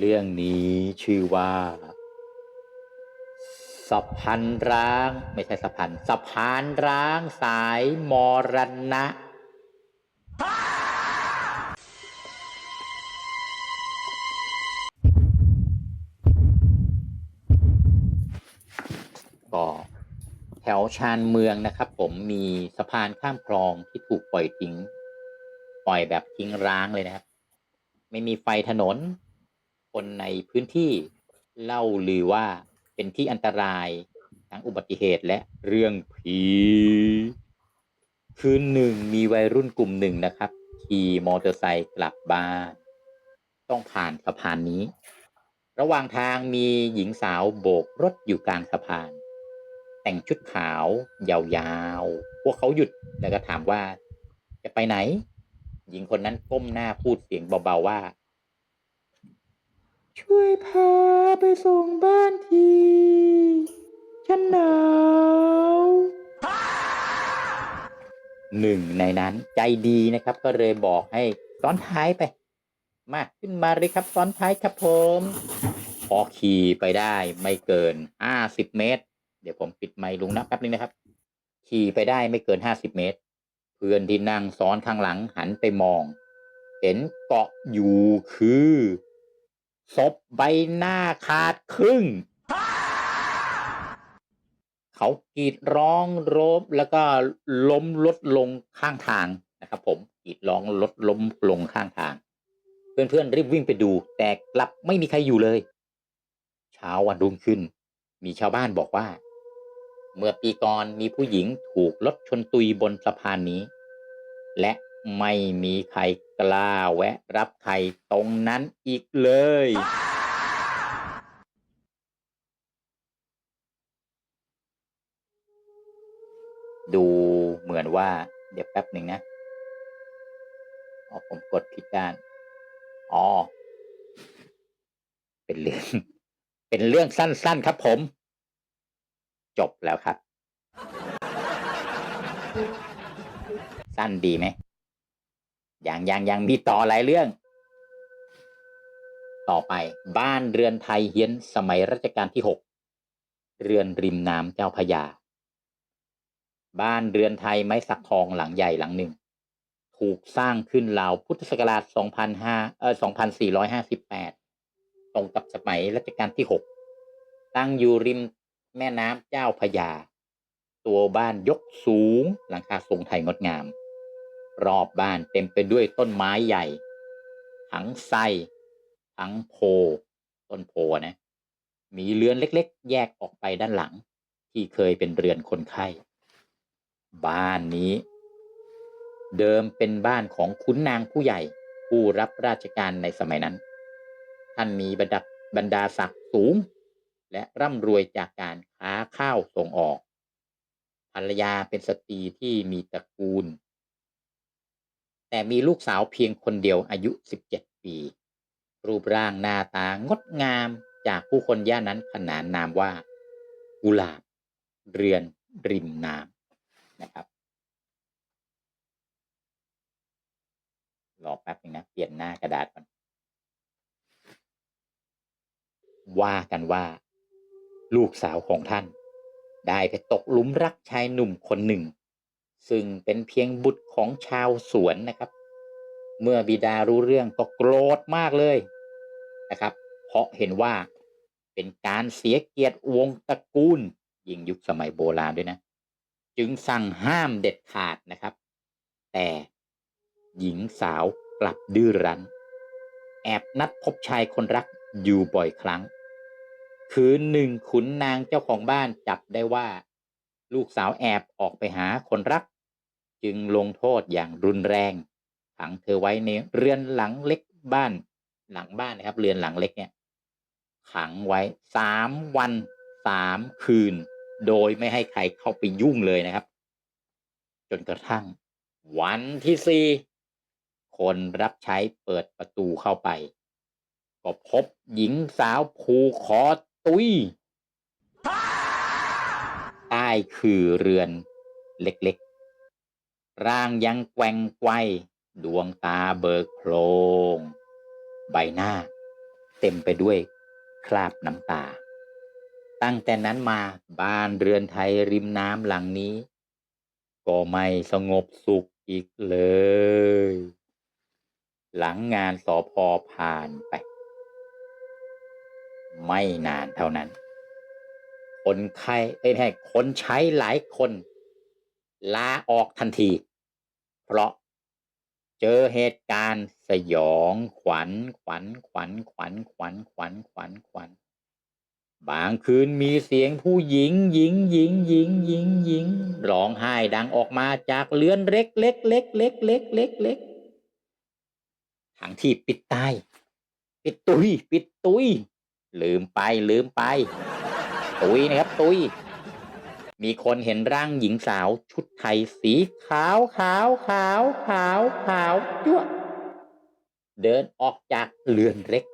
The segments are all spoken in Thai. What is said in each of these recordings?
เรื่องนี้ชื่อว่า สะพานร้าง ไม่ใช่สะพานสะพานร้างสายมรณะ ก็แถวชานเมืองนะครับ ผมมีสะพานข้ามคลองที่ถูกปล่อยทิ้ง ปล่อยแบบทิ้งร้างเลยนะครับ ไม่มีไฟถนน คนในพื้นที่เล่าลือว่าเป็นที่อันตรายทั้งอุบัติเหตุและเรื่องผีคืนหนึ่งมีวัยรุ่นกลุ่มหนึ่งนะครับขี่มอเตอร์ไซค์กลับบ้าน ต้องผ่านสะพานนี้ ระหว่างทางมีหญิงสาวโบกรถอยู่กลางสะพาน แต่งชุดขาวยาวๆ พวกเขาหยุดแล้วก็ถามว่าจะไปไหน หญิงคนนั้นก้มหน้าพูดเสียงเบาๆว่า ช่วยพาไปส่งบ้านที ฉันหนาวหนึ่งในนั้นใจดีนะครับ ก็เลยบอกให้ซ้อนท้ายไป มาขึ้นมาเลยครับซ้อนท้ายครับผม พอขี่ไปได้ไม่เกินห้าสิบเมตร เดี๋ยวผมปิดไมค์ลุงนับแป๊บนึงนะครับ ขี่ไปได้ไม่เกินห้าสิบเมตร เพื่อนที่นั่งซ้อนข้างหลังหันไปมอง เห็นเกาะอยู่คือ ศพใบหน้าขาดครึ่ง เขากรีดร้องโรบแล้วก็ล้มลดลงข้างทางนะครับ ผมกรีดร้องลดล้มลงข้างทาง เพื่อนๆรีบวิ่งไปดู แต่กลับไม่มีใครอยู่เลย เช้าวันรุ่งขึ้น มีชาวบ้านบอกว่า เมื่อปีก่อนมีผู้หญิงถูกรถชนตุยบนสะพานนี้ และ ไม่มีใครกล้าแวะรับใครตรงนั้นอีกเลย ดูเหมือนว่าเดี๋ยวแป๊บหนึ่งนะอ๋อผมกดผิดด้าน อ๋อ เป็นเรื่อง เป็นเรื่องสั้นๆครับผม จบแล้วครับ สั้นดีไหม ยังยังยังมีต่อหลายเรื่อง ต่อไปบ้านเรือนไทยเฮียนสมัยรัชกาลที่หกเรือนริมน้ำเจ้าพยา บ้านเรือนไทยไม้สักทองหลังใหญ่หลังหนึ่ง ถูกสร้างขึ้นราวพุทธศักราช2005เอ่อ2458 ตรงกับสมัยรัชกาลที่6ตั้งอยู่ริมแม่น้ำเจ้าพยา ตัวบ้านยกสูงหลังคาทรงไทยงดงาม รอบบ้านเต็มไปด้วยต้นไม้ใหญ่ ทั้งไส้ทั้งโพ ต้นโพนะ มีเรือนเล็ก ๆ แยกออกไปด้านหลัง ที่เคยเป็นเรือนคนไข้ บ้านนี้ เดิมเป็นบ้านของขุนนางผู้ใหญ่ ผู้รับราชการในสมัยนั้น ท่านมีบรรดาบรรดาศักดิ์สูง และร่ำรวยจากการค้าข้าวส่งออกภรรยาเป็นสตรีที่มีตระกูล แต่มีลูกสาวเพียงคนเดียวอายุ 17 ปี รูปร่างหน้าตางดงามจากผู้คนย่านนั้นขนานนามว่า กุหลาบ เรือนริมน้ำนะครับรอแป๊บนึงนะ เปลี่ยนหน้ากระดาษก่อน ว่ากันว่า ลูกสาวของท่าน ได้ไปตกหลุมรักชายหนุ่มคนหนึ่ง ซึ่งเป็นเพียงบุตรของชาวสวนนะครับ เมื่อบิดารู้เรื่องก็โกรธมากเลยนะครับ เพราะเห็นว่าเป็นการเสียเกียรติวงตระกูลยิ่งยุคสมัยโบราณด้วยนะ จึงสั่งห้ามเด็ดขาดนะครับ แต่หญิงสาวกลับดื้อรั้น แอบนัดพบชายคนรักอยู่บ่อยครั้ง คืนหนึ่งขุนนางเจ้าของบ้านจับได้ว่า ลูกสาวแอบออกไปหาคนรัก จึงลงโทษอย่างรุนแรง ขังเธอไว้ในเรือนหลังเล็กบ้าน หลังบ้านนะครับ เรือนหลังเล็กเนี่ย ขังไว้สามวันสามคืน โดยไม่ให้ใครเข้าไปยุ่งเลยนะครับ จนกระทั่ง วันที่สี่คนรับใช้เปิดประตูเข้าไป ก็พบหญิงสาวผูคอตุยใต้คือเรือนเล็ก ร่างยังแกว่งไกวดวงตาเบิกโพลงใบหน้า เต็มไปด้วยคราบน้ำตา ตั้งแต่นั้นมาบ้านเรือนไทยริมน้ำหลังนี้ ก็ไม่สงบสุขอีกเลย หลังงานสอพอผ่านไป ไม่นานเท่านั้น คนไข้เอ้ยไม่ใช่คนใช้หลายคน ลาออกทันที เพราะเจอเหตุการณ์สยองขวัญขวัญขวัญขวัญขวัญขวัญขวัญขวัญบางคืนมีเสียงผู้หญิงหญิงหญิงหญิงหญิงหญิงร้องไห้ดังออกมาจากเรือนเล็กเล็กเล็กเล็กเล็กเล็กเล็กทั้งที่ปิดตาย ปิดตุย ปิดตุย ลืมไปลืมไป ตุยนะครับ ตุย มีคนเห็นร่างหญิงสาวชุดไทยสีขาวขาวขาวขาวขาวจ้วเดินออกจากเรือนเล็ก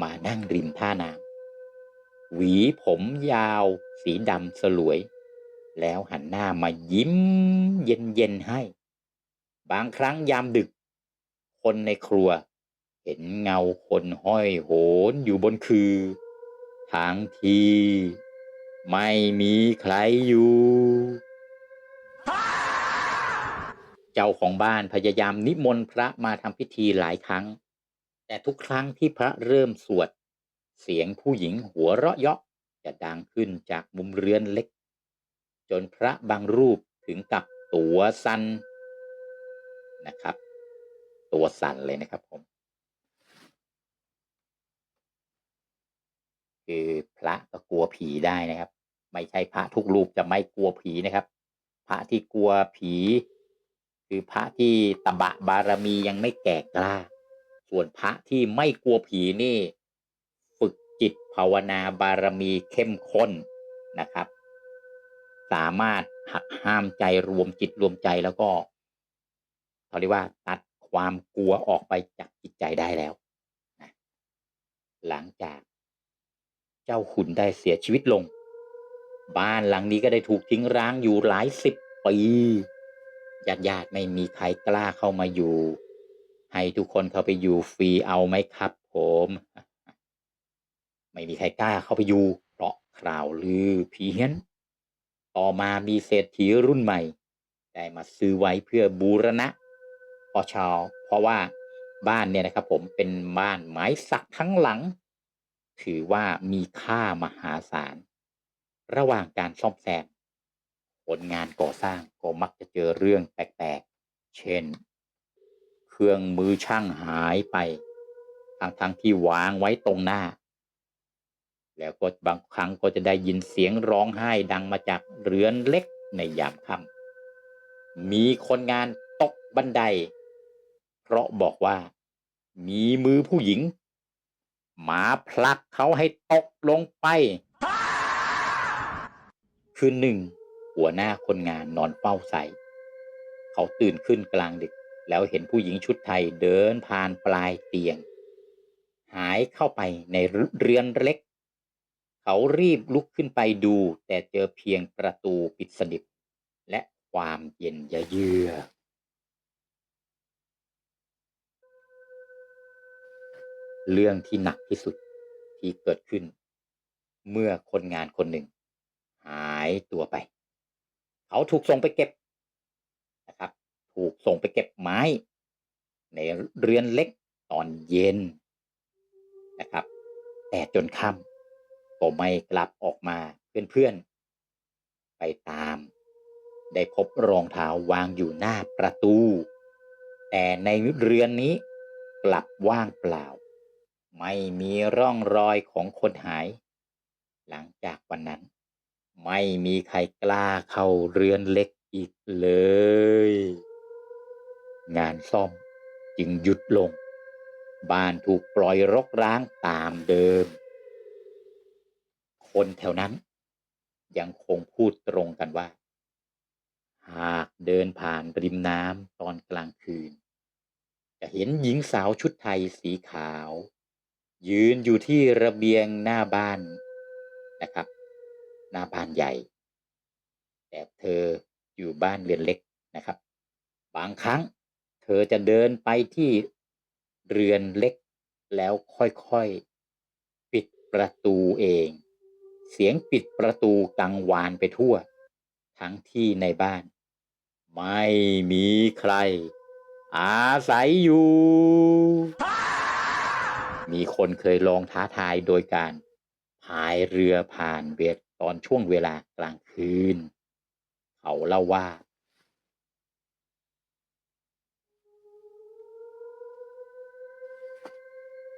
มานั่งริมท่าน้ำหวีผมยาวสีดำสลวย แล้วหันหน้ามายิ้มเย็นๆให้ บางครั้งยามดึก คนในครัว เห็นเงาคนห้อยโหนอยู่บนคือ ทางที ไม่มีใครอยู่ เจ้าของบ้านพยายามนิมนต์พระมาทำพิธีหลายครั้ง แต่ทุกครั้งที่พระเริ่มสวด เสียงผู้หญิงหัวเราะเยาะจะดังขึ้นจากมุมเรือนเล็ก จนพระบางรูปถึงกับตัวสันนะครับ ตัวสั่นเลยนะครับผม คือพระก็กลัวผีได้นะครับ ไม่ใช่พระทุกรูปจะไม่กลัวผีนะครับ พระที่กลัวผี คือพระที่ตบะบารมียังไม่แก่กล้า ส่วนพระที่ไม่กลัวผีนี่ ฝึกจิตภาวนาบารมีเข้มข้นนะครับ สามารถหักห้ามใจรวมจิตรวมใจแล้วก็เขาเรียกว่าตัดความกลัวออกไปจากจิตใจได้แล้ว หลังจาก เจ้าขุนได้เสียชีวิตลง บ้านหลังนี้ก็ได้ถูกทิ้งร้างอยู่หลายสิบปีญาติญาติๆไม่มีใครกล้าเข้ามาอยู่ ให้ทุกคนเข้าไปอยู่ฟรีเอาไหมครับผม ไม่มีใครกล้าเข้าไปอยู่ เพราะข่าวลือเพี้ยน ต่อมามีเศรษฐีรุ่นใหม่ ได้มาซื้อไว้เพื่อบูรณะพอชาวเพราะว่าบ้านเนี่ยนะครับผมเป็นบ้านไม้สักทั้งหลัง ถือว่ามีค่ามหาศาล ระหว่างการซ่อมแซมคนงานก่อสร้างก็มักจะเจอเรื่องแปลกๆ เช่น เครื่องมือช่างหายไป ทั้งๆที่วางไว้ตรงหน้า แล้วก็บางครั้งก็จะได้ยินเสียงร้องไห้ดังมาจากเรือนเล็กในยามค่ำมีคนงานตกบันได เพราะบอกว่า มีมือผู้หญิง มาผลักเขาให้ตกลงไป คืนหนึ่ง หัวหน้าคนงานนอนเฝ้าใสเขาตื่นขึ้นกลางดึก แล้วเห็นผู้หญิงชุดไทยเดินผ่านปลายเตียง หายเข้าไปในเรือนเล็ก เขารีบลุกขึ้นไปดู แต่เจอเพียงประตูปิดสนิทและความเย็นเยือก เรื่องที่หนักที่สุดที่เกิดขึ้น เมื่อคนงานคนหนึ่ง หายตัวไป เขาถูกส่งไปเก็บนะครับ ถูกส่งไปเก็บไม้ ในเรือนเล็กตอนเย็นนะครับ แต่จนค่ำก็ไม่กลับออกมาเพื่อนๆ ไปตาม ได้พบรองเท้าวางอยู่หน้าประตู แต่ในเรือนนี้กลับว่างเปล่า ไม่มีร่องรอยของคนหาย หลังจากวันนั้น ไม่มีใครกล้าเข้าเรือนเล็กอีกเลย งานซ่อมจึงหยุดลง บ้านถูกปล่อยรกร้างตามเดิม คนแถวนั้น ยังคงพูดตรงกันว่า หากเดินผ่านริมน้ำตอนกลางคืน จะเห็นหญิงสาวชุดไทยสีขาว ยืนอยู่ที่ระเบียงหน้าบ้านนะครับ หน้าบ้านใหญ่ แต่เธออยู่บ้านเรือนเล็กนะครับ บางครั้งเธอจะเดินไปที่เรือนเล็กแล้วค่อยๆประตูเอง เสียงปิดประตูกังวานไปทั่ว ทั้งที่ในบ้าน ไม่มีใคร อาศัยอยู่ มีคนเคยลองท้าทายโดยการพายเรือผ่านเวทตอนช่วงเวลากลางคืน เขาเล่าว่า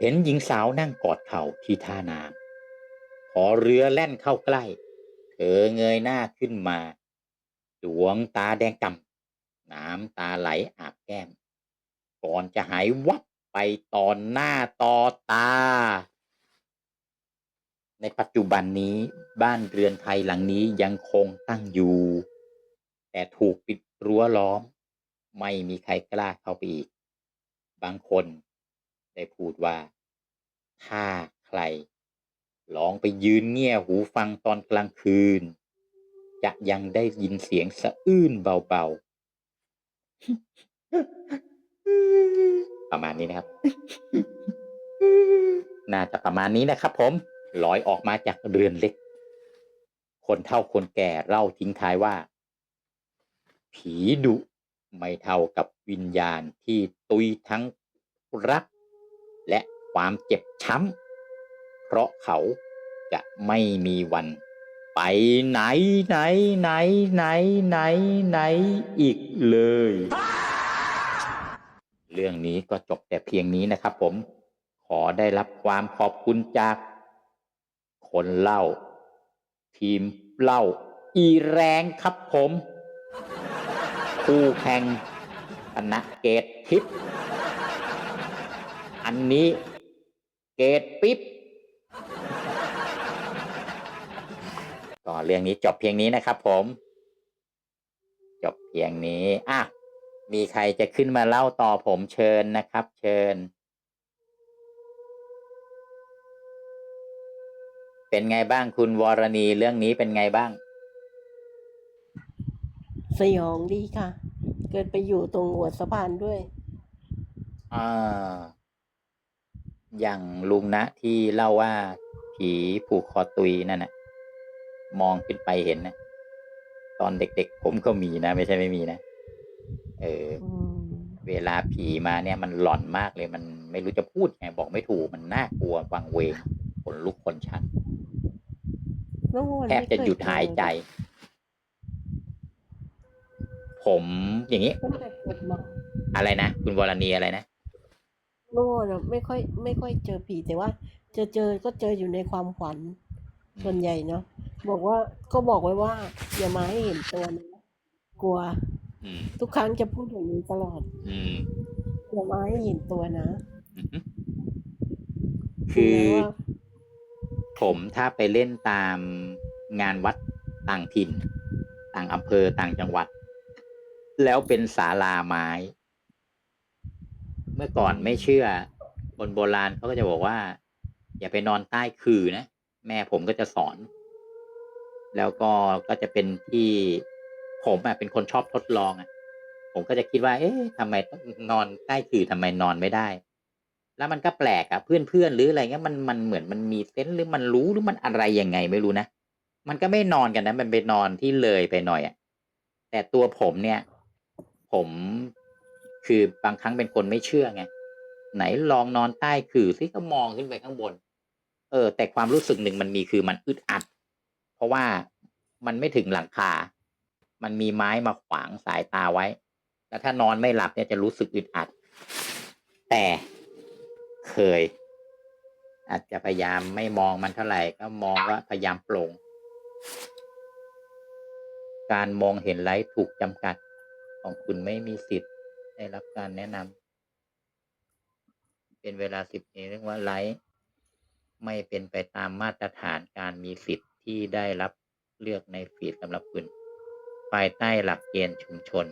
เห็นหญิงสาวนั่งกอดเข่าที่ท่าน้ำพอเรือแล่นเข้าใกล้ เธอเงยหน้าขึ้นมา ดวงตาแดงกำน้ำตาไหลอาบแก้ม ก่อนจะหายวับ ไปตอนหน้าต่อตา ในปัจจุบันนี้บ้านเรือนไทยหลังนี้ยังคงตั้งอยู่ แต่ถูกปิดรั้วล้อม ไม่มีใครกล้าเข้าไปอีก บางคนได้พูดว่าถ้าใคร ลองไปยืนเงี่ยหูฟังตอนกลางคืน จะยังได้ยินเสียงสะอื้นเบาๆ ประมาณนี้นะครับ น่าจะประมาณนี้นะครับ ผมลอยออกมาจากเรือนเล็ก คนเท่าคนแก่เล่าทิ้งท้ายว่า ผีดุไม่เท่ากับวิญญาณที่ตุยทั้งรัก และความเจ็บช้ำ เพราะเขาจะไม่มีวัน ไปไหนไหนไหนไหนไหนไหนอีกเลย เรื่องนี้ก็จบแต่เพียงนี้นะครับผมขอได้รับความขอบคุณจาก คนเล่า ทีมเล่า อีแรงครับผมคู่แข่งคณะเกตทิพย์อันนี้เกตปิ๊บก็เรื่องนี้จบเพียงนี้นะครับผม จบเพียงนี้อะ มีใครจะขึ้นมาเล่าต่อผมเชิญนะครับ เชิญ เป็นไงบ้างคุณวรณีเรื่องนี้เป็นไงบ้าง สยองดีค่ะ เกิดไปอยู่ตรงหัวสะพานด้วยอ่าอย่างลุงนะที่เล่าว่าผีผูกคอตุยนั่นน่ะมองขึ้นไปเห็นนะ ตอนเด็กๆผมก็มีนะ ไม่ใช่ไม่มีนะ เออ อืมเวลาผีมาเนี่ยมันหลอนมากเลยมันไม่รู้จะพูดไงบอกไม่ถูกมันน่ากลัววังเวงขนลุกขนชันน้องวอนแทบจะหยุดหายใจ ผมอย่างนี้ ตั้งแต่เกิดมาอะไรนะคุณวรณีอะไรนะน้องวอนอะไม่ค่อยไม่ค่อยเจอผีแต่ว่า เจอเจอก็เจออยู่ในความฝันส่วนใหญ่เนาะบอกว่าก็บอกไว้ว่า อย่ามาให้เห็นตัวนะกลัวอืม ทุกครั้งจะพูดอย่างนี้ตลอดอืมอย่ามาให้เห็นตัวนะอือฮึคือถึงแม้ว่าผมถ้าไปเล่นตามงานวัดต่างถิ่น ต่างอำเภอต่างจังหวัด แล้วเป็นศาลาไม้ เมื่อก่อนไม่เชื่อ คนโบราณเขาก็จะบอกว่า อย่าไปนอนใต้คือนะ แม่ผมก็จะสอน แล้วก็ก็จะเป็นที่ ผมอะเป็นคนชอบทดลองอะผมก็จะคิดว่า เอ๊ะทำไมต้องนอนใต้คือทำไมนอนไม่ได้ แล้วมันก็แปลกอะเพื่อนเพื่อนๆหรืออะไรเงี้ยมันมันเหมือนมันมีเซนส์หรือมันรู้หรือมันอะไรยังไงไม่รู้นะมันก็ไม่นอนกันนะ มันไปนอนที่เลยไปหน่อยอะแต่ตัวผมเนี่ย ผมคือบางครั้งเป็นคนไม่เชื่อไงไหนลองนอนใต้คือซิก็มองขึ้นไปข้างบน เออ แต่ความรู้สึกหนึ่งมันมีคือมันอึดอัด เพราะว่ามันไม่ถึงหลังคา มันมีไม้มาขวางสายตาไว้ แล้วถ้านอนไม่หลับเนี่ยจะรู้สึกอึดอัด แต่เคย อาจจะพยายามไม่มองมันเท่าไหร่ ก็มองว่าพยายามปลงการมองเห็นไลท์ถูกจำกัด ของคุณไม่มีสิทธิ์ได้รับการแนะนำ เป็นเวลาสิบปีเรียกว่าไลท์ไม่เป็นไปตามมาตรฐานการมีสิทธิ์ที่ได้รับเลือกในฟีดสำหรับคุณ ภายใต้หลักเกณฑ์ชุมชน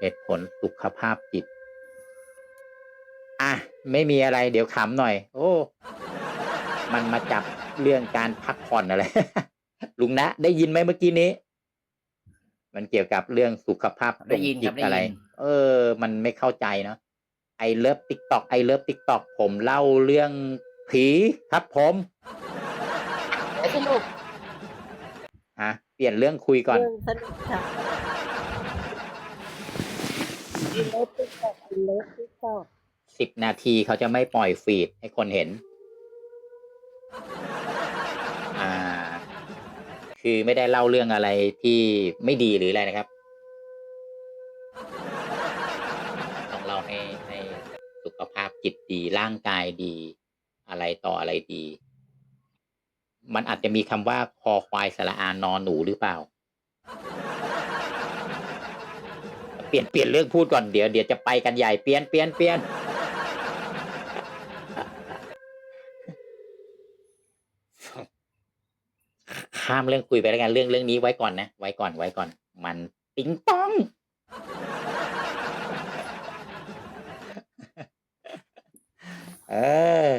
เหตุผลสุขภาพจิต อะ ไม่มีอะไรเดี๋ยวขำหน่อย โอ้ มันมาจับเรื่องการพักผ่อนอะไร ลุงนะ ได้ยินไหมเมื่อกี้นี้ มันเกี่ยวกับเรื่องสุขภาพได้ยินจิครัตบได้ยินอะไร เออ มันไม่เข้าใจเนาะไอเลิฟติ๊กตอกไอเลิฟติ๊กตอกผมเล่าเรื่องผีครับผมสนุกฮะ เปลี่ยนเรื่องคุยก่อน เรื่องสนุกค่ะอินเลิฟติ๊กต็อกอินเลิฟติ๊กต็อกสิบนาทีเขาจะไม่ปล่อยฟีดให้คนเห็น อ่า คือไม่ได้เล่าเรื่องอะไรที่ไม่ดีหรืออะไรนะครับ ต้องเล่าให้ให้สุขภาพจิตดีร่างกายดี อะไรต่ออะไรดี มันอาจจะมีคำว่าคอควายสระอานอนหนูหรือเปล่า เปลี่ยนเปลี่ยนเรื่องพูดก่อนเดี๋ยวเดี๋ยวจะไปกันใหญ่เปลี่ยนเปลี่ยนเปลี่ยนข้ามเรื่องคุยไปแล้วกันเรื่องเรื่องนี้ไว้ก่อนนะไว้ก่อนไว้ก่อน มันปิ๊งป้องเออ